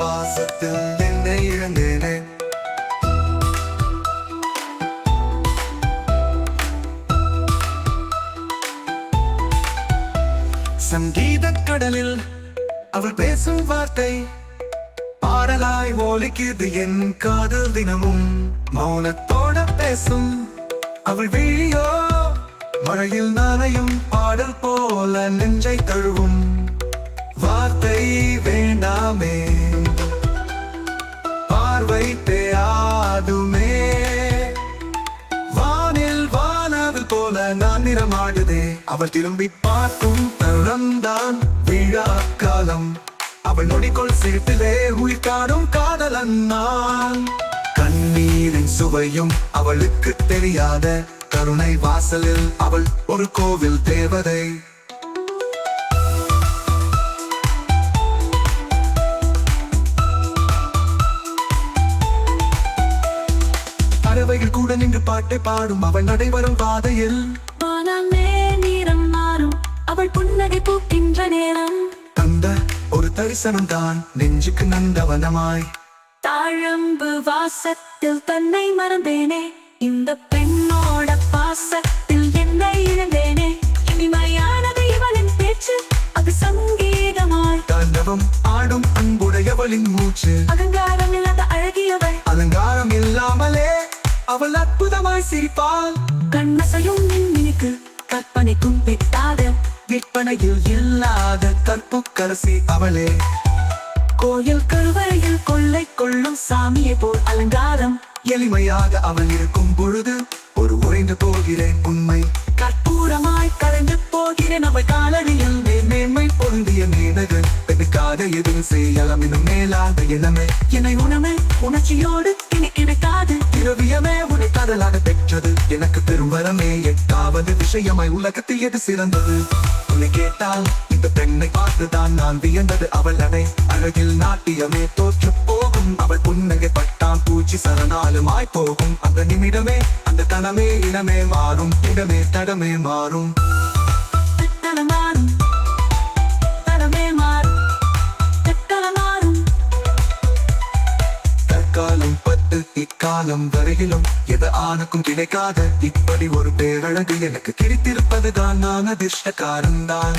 பாசத்தில் என்னை இழந்தேனே? சங்கீத கடலில் அவள் பேசும் வார்த்தை பாடலாய் ஒலிக்குது என் காதல் தினமும். மௌனத்தோட பேசும் அவள் விழியோ மழையில் நானையும் பாடல் போல நெஞ்சை தழுவும். வார்த்தை வேண்டாம் நிறமாடுதே அவள் திரும்பி பார்க்கும் தருணம்தான் விழா காலம். அவள் நொடிக்குள் சிரிப்பிலே உயிர் காடும் காதலன் நான் கண்ணீரின் சுவையும் அவளுக்கு தெரியாத கருணை வாசலில் அவள் ஒரு கோவில் தேவதை. பறவைகள் கூட நின்று பாட்டை பாடும் அவள் நடைபெறும் பாதையில் வானமே நிறம் மாறும். அவள் புன்னகை பூக்கின்ற நேரம். தந்த ஒரு தரிசனம் தான் நெஞ்சுக்கு நந்தவனமாய் தாழம்பு வாசத்தில் தன்னை மறந்தேனே. இந்த பெண்ணோட பாசத்தில் என்னை இழந்தேனே. இனிமையானது இவளின் பேச்சு அது சங்கீதமாய். தாண்டவம் ஆடும் அன்புடையவளின் மூச்சு. அகங்காரம் இல்லாத அழகியவள். அலங்காரம் இல்லாமலே அவள் அற்புதமாய் சிரிப்பாள். கண்ணசையும் கற்பனைக்கு கற்பனைக்கும் பெட்டாத விற்பனையில் இல்லாத கற்புக்கரசி அவளே. கோயில் கருவறையில் கொள்ளை கொள்ளும் சாமியை போல் அலங்காரம். எளிமையாக அவன் இருக்கும் பொழுது ஒரு உறைந்து போகிறேன் உண்மை. கற்பூரமாய் கரைந்து போகிறேன் அவள் காலடியில் மேன்மை பொருந்திய மேனகன். பெண்ணுக்காக எதுவும் செய்யலாம் இன்னும் மேலாக இளமை என்னை உணமை உணர்ச்சியோடு இனி கிடைக்காது. திரவியமே காதலாக பெற்றது. எனக்கு பெரும்பரமே எட்டாவது விஷயமாய் உலகத்தில் எது சிறந்தது? உன்னை கேட்டால் இந்த பெண்ணை பார்த்துதான் நான் வியந்தது. அவள் அடை அழகில் நாட்டியமே தோற்று போகும். அவள் புன்னகை பட்டான் பூச்சி சரணாலுமாய் போகும். அந்த நிமிடமே அந்த தனமே இனமே மாறும். இடமே தடமே மாறும். இக்காலம் வரையிலும் எது ஆணுக்கும் கிடைக்காத இப்படி ஒரு பேரழகு எனக்கு கிடைத்திருப்பதுதான். நான் அதிர்ஷ்டக்காரன் தான்